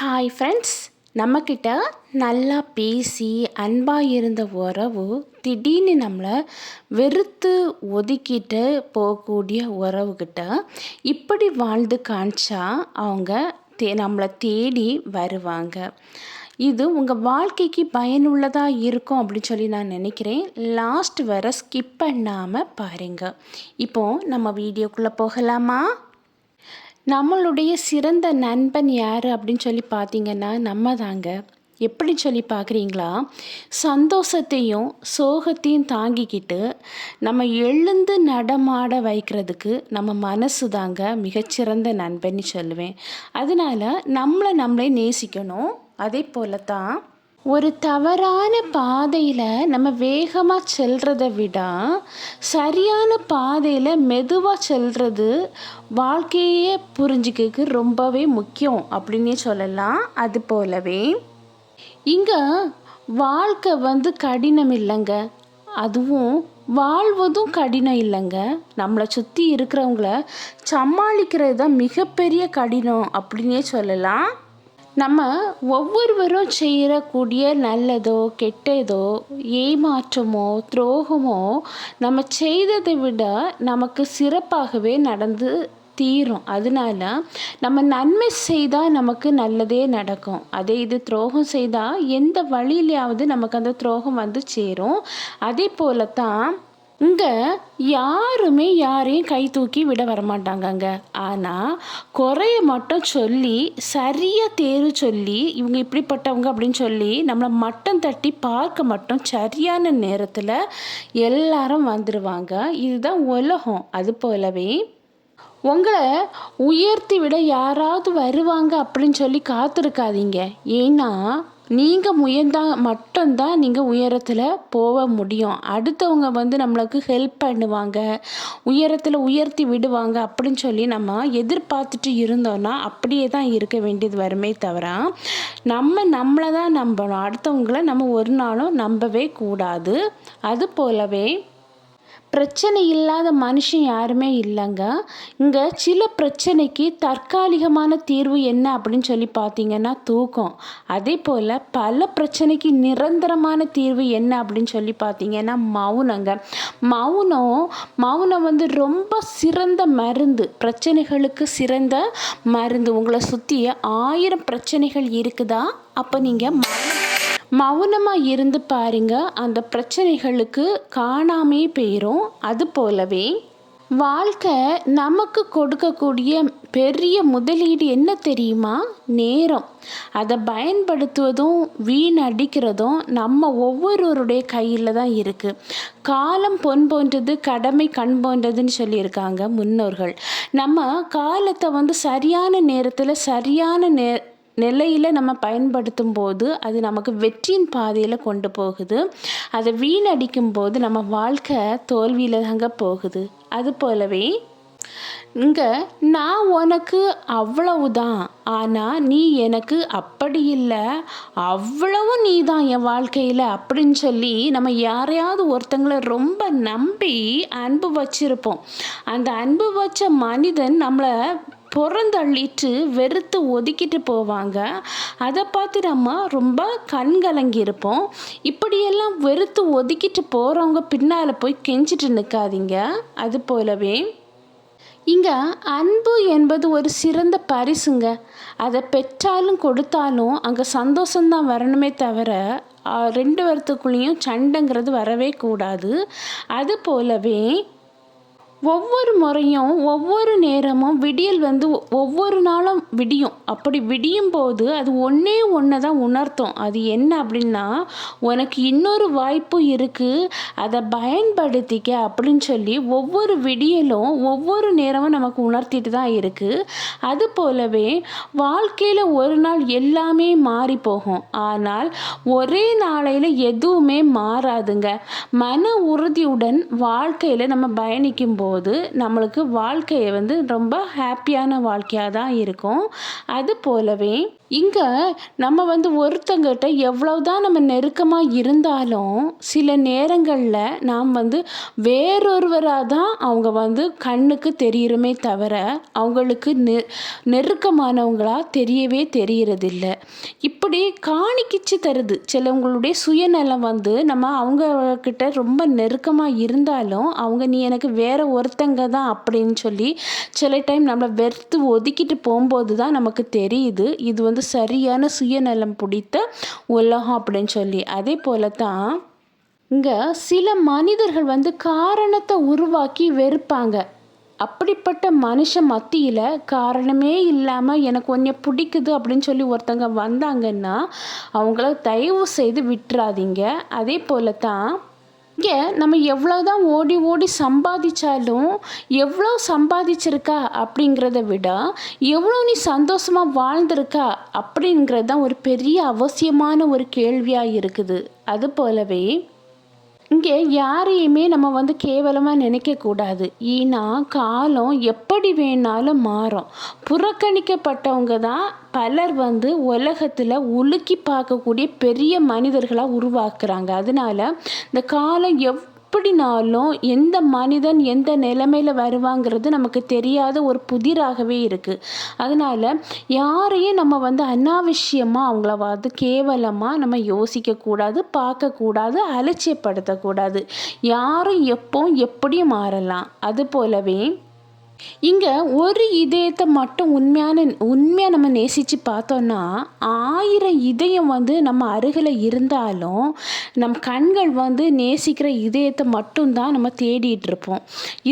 Hi friends நம்மக்கிட்ட நல்லா பேசி அன்பாக இருந்த உறவு திடீர்னு நம்மளை வெறுத்து ஒதுக்கிட்டு போகக்கூடிய உறவுக்கிட்ட இப்படி வாழ்ந்து காமிச்சா அவங்க தே நம்மளை தேடி வருவாங்க. இது உங்கள் வாழ்க்கைக்கு பயனுள்ளதாக இருக்கும் அப்படின்னு சொல்லி நான் நினைக்கிறேன். லாஸ்ட் வர ஸ்கிப் பண்ணாமல் பாருங்கள் இப்போது நம்ம வீடியோக்குள்ளே போகலாமா? நம்மளுடைய சிறந்த நண்பன் யார் அப்படின்னு சொல்லி பார்த்தீங்கன்னா நம்ம தாங்க எப்படி சொல்லி பார்க்குறீங்களா? சந்தோஷத்தையும் சோகத்தையும் தாங்கிக்கிட்டு நம்ம எழுந்து நடமாட வைக்கிறதுக்கு நம்ம மனசு தாங்க மிகச்சிறந்த நண்பன்னு சொல்லுவேன். அதனால் நம்மளை நம்மளே நேசிக்கணும். அதே போல தான் ஒரு தவறான பாதையில் நம்ம வேகமாக செல்கிறத விட சரியான பாதையில் மெதுவாக செல்வது வாழ்க்கையே புரிஞ்சுக்கிறதுக்கு ரொம்பவே முக்கியம் அப்படின்னே சொல்லலாம். அது போலவே இங்கே வாழ்க்கை வந்து கடினம் இல்லைங்க. அதுவும் வாழ்வதும் கடினம் இல்லைங்க. நம்மளை சுற்றி இருக்கிறவங்கள சமாளிக்கிறது தான் மிகப்பெரிய கடினம் அப்படின்னே சொல்லலாம். நம்ம ஒவ்வொருவரும் செய்யக்கூடிய நல்லதோ கெட்டதோ ஏமாற்றமோ துரோகமோ நம்ம செய்ததை விட நமக்கு சிறப்பாகவே நடந்து தீரும். அதனால நம்ம நன்மை செய்தால் நமக்கு நல்லதே நடக்கும். அதே இது துரோகம் செய்தால் எந்த வழியிலையாவது நமக்கு அந்த துரோகம் வந்து சேரும். அதே போல தான் இங்கே யாருமே யாரையும் கை தூக்கி விட வரமாட்டாங்கங்க. ஆனால் குறைய மட்டும் சொல்லி சரியாக தேர்வு சொல்லி இவங்க இப்படிப்பட்டவங்க அப்படின்னு சொல்லி நம்மளை மட்டம் தட்டி பார்க்க மட்டும் சரியான நேரத்தில் எல்லாரும் வந்துடுவாங்க இதுதான் உலகம். அது போலவே உங்களை உயர்த்தி விட யாராவது வருவாங்க அப்படின்னு சொல்லி காத்திருக்காதீங்க. ஏன்னா நீங்கள் முயன்றால் மட்டும்தான் நீங்கள் உயரத்தில் போக முடியும். அடுத்தவங்க வந்து நம்மளுக்கு ஹெல்ப் பண்ணுவாங்க. உயரத்தில் உயர்த்தி விடுவாங்க அப்படின்னு சொல்லி நம்ம எதிர்பார்த்துட்டு இருந்தோன்னா அப்படியே தான் இருக்க வேண்டியது வருமே தவிர நம்ம நம்மளை தான் நம்பணும். அடுத்தவங்கள நம்ம ஒரு நாளும் நம்பவே கூடாது. அது போலவே பிரச்சனை இல்லாத மனுஷன் யாருமே இல்லைங்க. இங்கே சில பிரச்சனைக்கு தற்காலிகமான தீர்வு என்ன அப்படின்னு சொல்லி பார்த்தீங்கன்னா தூக்கம். அதே போல் பல பிரச்சனைக்கு நிரந்தரமான தீர்வு என்ன அப்படின்னு சொல்லி பார்த்தீங்கன்னா மௌனங்க. மௌனம் மௌனம் வந்து ரொம்ப சிறந்த மருந்து. பிரச்சனைகளுக்கு சிறந்த மருந்து. உங்களை சுற்றி ஆயிரம் பிரச்சனைகள் இருக்குதா? அப்போ நீங்கள் மௌனமாக இருந்து பாருங்க. அந்த பிரச்சனைகளுக்கு காணாமே போயிடும் அது போலவே வாழ்க்கை நமக்கு கொடுக்கக்கூடிய பெரிய முதலீடு என்ன தெரியுமா? நேரம். அதை பயன்படுத்துவதும் வீணடிக்கிறதும் நம்ம ஒவ்வொருவருடைய கையில் தான் இருக்குது காலம் பொன் போன்றது கடமை கண் போன்றதுன்னு சொல்லியிருக்காங்க முன்னோர்கள். நம்ம காலத்தை வந்து சரியான நேரத்தில் சரியான நே நிலையில் நம்ம பயன்படுத்தும் போது அது நமக்கு வெற்றியின் பாதையில் கொண்டு போகுது. அதை வீணடிக்கும் போது நம்ம வாழ்க்கை தோல்வியில் தாங்க போகுது. அது போலவே இங்கே நான் உனக்கு அவ்வளவுதான். ஆனால் நீ எனக்கு அப்படி இல்லை. அவ்வளவு நீ தான் என் வாழ்க்கையில் அப்படின்னு சொல்லி நம்ம யாரையாவது ஒருத்தங்களை ரொம்ப நம்பி அன்பு வச்சுருப்போம். அந்த அன்பு வச்ச மனிதன் நம்மளை புறந்தள்ளிட்டு வெறுத்து ஒதுக்கிட்டு போவாங்க. அதை பார்த்து நம்ம ரொம்ப கண்கலங்கி இருப்போம். இப்படியெல்லாம் வெறுத்து ஒதுக்கிட்டு போகிறவங்க பின்னால் போய் கெஞ்சிட்டு நிற்காதீங்க அது போலவே இங்கே அன்பு என்பது ஒரு சிறந்த பரிசுங்க. அதை பெற்றாலும் கொடுத்தாலும் அங்கே சந்தோஷம்தான் வரணுமே தவிர ரெண்டு வருத்துக்குள்ளேயும் சண்டைங்கிறது வரவே கூடாது. அது போலவே ஒவ்வொரு முறையும் ஒவ்வொரு நேரமும் விடியல் வந்து ஒவ்வொரு நாளும் விடியும். அப்படி விடியும் போது அது ஒன்றே ஒன்று தான் உணர்த்தும். அது என்ன அப்படின்னா உனக்கு இன்னொரு வாய்ப்பு இருக்குது அதை பயன்படுத்திக்க அப்படின்னு சொல்லி ஒவ்வொரு விடியலும் ஒவ்வொரு நேரமும் நமக்கு உணர்த்திட்டு தான் இருக்குது அது போலவே வாழ்க்கையில் ஒரு நாள் எல்லாமே மாறி போகும். ஆனால் ஒரே நாளையில் எதுவுமே மாறாதுங்க. மன உறுதியுடன் வாழ்க்கையில் நம்ம பயணிக்கும்போது போது நம்மளுக்கு வாழ்க்கையை வந்து ரொம்ப ஹாப்பியான வாழ்க்கையாக தான் இருக்கும். அது போலவே இங்கே நம்ம வந்து ஒருத்தங்கிட்ட எவ்வளவுதான் நம்ம நெருக்கமாக இருந்தாலும் சில நேரங்களில் நாம் வந்து வேறொருவராக தான் அவங்க வந்து கண்ணுக்கு தெரியுறமே தவிர அவங்களுக்கு நெ நெருக்கமானவங்களாக தெரியவே தெரியறதில்ல. இப்படி காணிக்கிச்சு தருது. சிலவங்களுடைய சுயநலம் வந்து நம்ம அவங்கக்கிட்ட ரொம்ப நெருக்கமாக இருந்தாலும் அவங்க நீ எனக்கு வேற ஒருத்தங்க தான் அப்படின்னு சொல்லி சில டைம் நம்மளை வெறுத்து ஒதுக்கிட்டு போகும்போது தான் நமக்கு தெரியுது. இது வந்து சரியான சுயநலம் பிடித்த உலகம் அப்படின்னு சொல்லி. அதே போல தான் இங்கே சில மனிதர்கள் வந்து காரணத்தை உருவாக்கி வெறுப்பாங்க. அப்படிப்பட்ட மனுஷன் மத்தியில் காரணமே இல்லாமல் எனக்கு கொஞ்சம் பிடிக்குது அப்படின்னு சொல்லி ஒருத்தங்க வந்தாங்கன்னா அவங்கள தயவு செய்து விட்டுறாதீங்க. அதே போல தான் இங்கே நம்ம எவ்வளோ தான் ஓடி ஓடி சம்பாதிச்சாலும் எவ்வளோ சம்பாதிச்சிருக்கா அப்படிங்கிறத விட எவ்வளோ நீ சந்தோஷமாக வாழ்ந்திருக்கா அப்படிங்கிறது தான் ஒரு பெரிய அவசியமான ஒரு கேள்வியாக இருக்குது. அது போலவே இங்கே யாரையுமே நம்ம வந்து கேவலமாக நினைக்கக்கூடாது. ஏன்னா காலம் எப்படி வேணாலும் மாறும். புறக்கணிக்கப்பட்டவங்க தான் பலர் வந்து உலகத்தில் உலுக்கி பார்க்கக்கூடிய பெரிய மனிதர்களாக உருவாக்குறாங்க. அதனால இந்த காலம் எவ் எப்படினாலும் எந்த மனிதன் எந்த நிலைமையில் வருவாங்கிறது நமக்கு தெரியாத ஒரு புதிராகவே இருக்குது அதனால் யாரையும் நம்ம வந்து அனாவசியமாக அவங்கள வந்து கேவலமாக நம்ம யோசிக்கக்கூடாது பார்க்கக்கூடாது அலட்சியப்படுத்தக்கூடாது யாரும் எப்போ எப்படியும் மாறலாம். அது போலவே இங்கே ஒரு இதயத்தை மட்டும் உண்மையான உண்மையாக நம்ம நேசித்து பார்த்தோன்னா ஆயிரம் இதயம் வந்து நம்ம அருகில் இருந்தாலும் நம் கண்கள் வந்து நேசிக்கிற இதயத்தை மட்டும்தான் நம்ம தேடிட்டு இருப்போம்.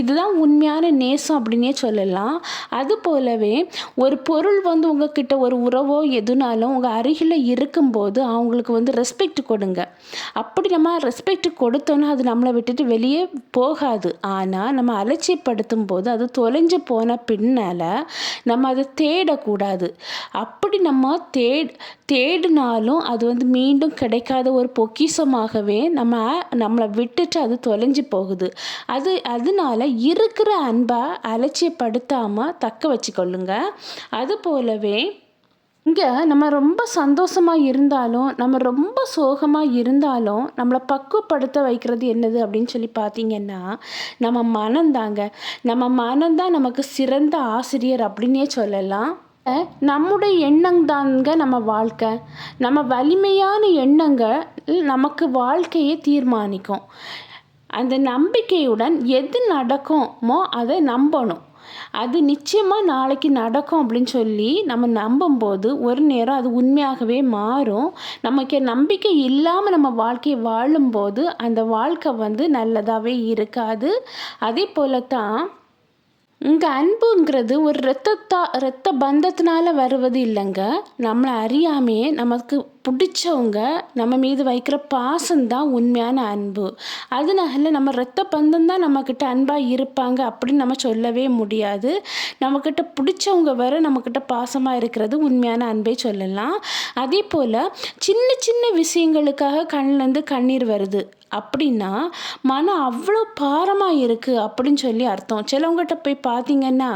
இதுதான் உண்மையான நேசம் அப்படின்னே சொல்லலாம். அது போலவே ஒரு பொருள் வந்து உங்ககிட்ட ஒரு உறவோ எதுனாலும் உங்கள் அருகில் இருக்கும்போது அவங்களுக்கு வந்து ரெஸ்பெக்ட் கொடுங்க. அப்படி நம்ம ரெஸ்பெக்ட் கொடுத்தோன்னா அது நம்மளை விட்டுட்டு வெளியே போகாது. ஆனால் நம்ம அலட்சியப்படுத்தும் போது அது தொலை தொலைஞ்சு போன பின்னால் நம்ம அதை தேடக்கூடாது. அப்படி நம்ம தே தேடினாலும் அது வந்து மீண்டும் கிடைக்காத ஒரு பொக்கிஷமாகவே நம்ம நம்மளை விட்டுட்டு அது தொலைஞ்சு போகுது. அது அதனால இருக்கிற அன்பை அலட்சியப்படுத்தாமல் தக்க வச்சுக்கொள்ளுங்க. அது போலவே இங்கே நம்ம ரொம்ப சந்தோஷமாக இருந்தாலும் நம்ம ரொம்ப சோகமாக இருந்தாலும் நம்மளை பக்குவப்படுத்த வைக்கிறது என்னது அப்படின்னு சொல்லி பார்த்தீங்கன்னா நம்ம மனந்தாங்க நம்ம மனந்தான் நமக்கு சிறந்த ஆசிரியர் அப்படின்னே சொல்லலாம். நம்முடைய எண்ணம் தாங்க நம்ம வாழ்க்கை. நம்ம வலிமையான எண்ணங்கள் நமக்கு வாழ்க்கையை தீர்மானிக்கும். அந்த நம்பிக்கையுடன் எது நடக்குமோ அதை நம்பணும். அது நிச்சயமாக நாளைக்கு நடக்கும் அப்படின்னு சொல்லி நம்ம நம்பும்போது ஒரு நேரம் அது உண்மையாகவே மாறும். நமக்கு நம்பிக்கை இல்லாமல் நம்ம வாழ்க்கையை வாழும்போது அந்த வாழ்க்கை வந்து நல்லதாகவே இருக்காது. அதே போல தான் இங்கே அன்புங்கிறது ஒரு ரத்தத்தா ரத்த பந்தத்தினால வருவது இல்லைங்க. நம்மளை அறியாமையே நமக்கு பிடிச்சவங்க நம்ம மீது வைக்கிற பாசம்தான் உண்மையான அன்பு. அதனால நம்ம ரத்த பந்தம் தான் நம்மக்கிட்ட அன்பாக இருப்பாங்க அப்படின்னு நம்ம சொல்லவே முடியாது. நம்மக்கிட்ட பிடிச்சவங்க வர நம்மக்கிட்ட பாசமாக இருக்கிறது உண்மையான அன்பே சொல்லலாம். அதே போல் சின்ன சின்ன விஷயங்களுக்காக கண்ணிலேருந்து கண்ணீர் வருது. அப்படின்னா மனம் அவ்வளோ பாரமாக இருக்குது அப்படின்னு சொல்லி அர்த்தம். சிலவங்ககிட்ட போய் பார்த்தீங்கன்னா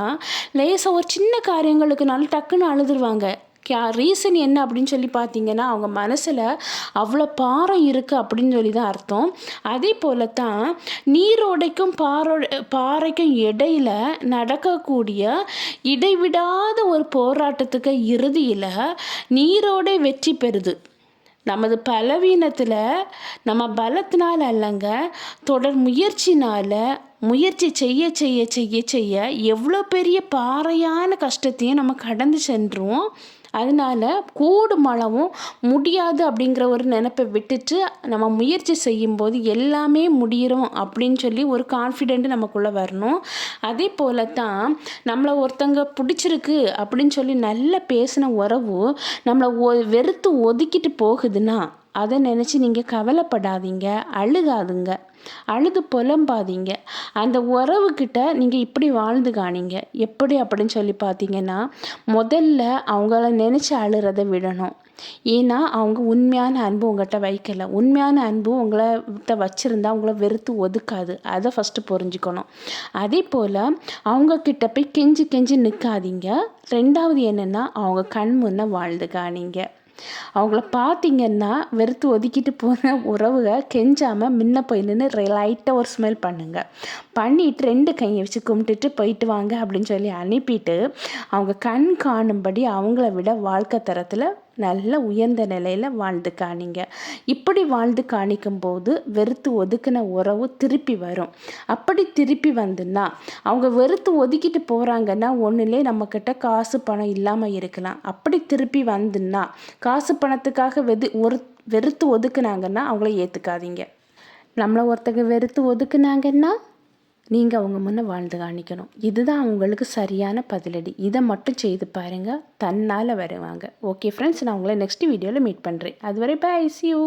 லேசாக ஒரு சின்ன காரியங்களுக்குனாலும் டக்குன்னு அழுதுருவாங்க. கே ரீசன் என்ன அப்படின்னு சொல்லி பார்த்தீங்கன்னா அவங்க மனசில் அவ்வளோ பாரம் இருக்குது அப்படின்னு சொல்லி தான் அர்த்தம். அதே போல தான் நீரோடைக்கும் பாரோ பாறைக்கும் இடையில் நடக்கக்கூடிய இடைவிடாத ஒரு போராட்டத்துக்கு இறுதியில் நீரோடை வெற்றி பெறுது. நமது பலவீனத்தில் நம்ம பலத்தினால் அல்லங்க தொடர் முயற்சினால் முயற்சி செய்ய செய்ய செய்ய செய்ய எவ்வளோ பெரிய பாறையான கஷ்டத்தையும் நம்ம கடந்து சென்றோம். அதனால கூடுமளவும் முடியாது அப்படிங்கிற ஒரு நினப்பை விட்டுட்டு நம்ம முயற்சி செய்யும்போது எல்லாமே முடியிறோம் அப்படின்னு சொல்லி ஒரு கான்ஃபிடென்ட் நமக்குள்ளே வரணும். அதே போல தான் நம்மளை ஒருத்தங்க பிடிச்சிருக்கு அப்படின்னு சொல்லி நல்லா பேசின உறவு நம்மளை ஒ வெறுத்து ஒதுக்கிட்டு போகுதுன்னா அதை நினச்சி நீங்கள் கவலைப்படாதீங்க அழுகாதுங்க. அழுது புலம்பாதீங்க. அந்த உறவுக்கிட்ட நீங்கள் இப்படி வாழ்ந்து காணிங்க. எப்படி அப்படின்னு சொல்லி பார்த்தீங்கன்னா முதல்ல அவங்கள நினச்சி அழுறதை விடணும். ஏன்னா அவங்க உண்மையான அன்பு உங்கள்கிட்ட வைக்கல. உண்மையான அன்பு உங்களை கிட்ட வச்சுருந்தா உங்களை வெறுத்து ஒதுக்காது. அதை ஃபஸ்ட்டு புரிஞ்சுக்கணும். அதே போல் அவங்கக்கிட்ட போய் கெஞ்சி கெஞ்சி நிற்காதீங்க ரெண்டாவது என்னென்னா அவங்க கண் முன்னே வாழ்ந்து காணிங்க. அவங்கள பார்த்தீங்கன்னா வெறுத்து ஒதுக்கிட்டு போன உறவுக கெஞ்சாமல் முன்ன போய் நின்று லைட்டாக ஒரு ஸ்மெல் பண்ணுங்கள் பண்ணிட்டு ரெண்டு கையை வச்சு கும்பிட்டுட்டு போயிட்டு வாங்க அப்படின்னு சொல்லி அனுப்பிட்டு அவங்க கண் காணும்படி அவங்கள விட வாழ்க்கை தரத்தில் நல்ல உயர்ந்த நிலையில் வாழ்ந்து காணிங்க. இப்படி வாழ்ந்து காணிக்கும் போது வெறுத்து ஒதுக்கின உறவு திருப்பி வரும். அப்படி திருப்பி வந்துன்னா அவங்க வெறுத்து ஒதுக்கிட்டு போகிறாங்கன்னா ஒன்றுலே நம்மக்கிட்ட காசு பணம் இல்லாமல் இருக்கலாம். அப்படி திருப்பி வந்துன்னா காசு பணத்துக்காக வெது ஒரு வெறுத்து ஒதுக்குனாங்கன்னா அவங்கள ஏற்றுக்காதீங்க நம்மளை ஒருத்தங்க வெறுத்து ஒதுக்குனாங்கன்னா நீங்கள் அவங்க முன்னே வாழ்ந்து காணிக்கணும். இதுதான் அவங்களுக்கு சரியான பதிலடி. இதை மட்டும் செய்து பாருங்கள் தன்னால் வருவாங்க. ஓகே ஃப்ரெண்ட்ஸ் நான் உங்களை நெக்ஸ்ட் வீடியோவில் மீட் பண்ணுறேன் அதுவரை பை சி யூ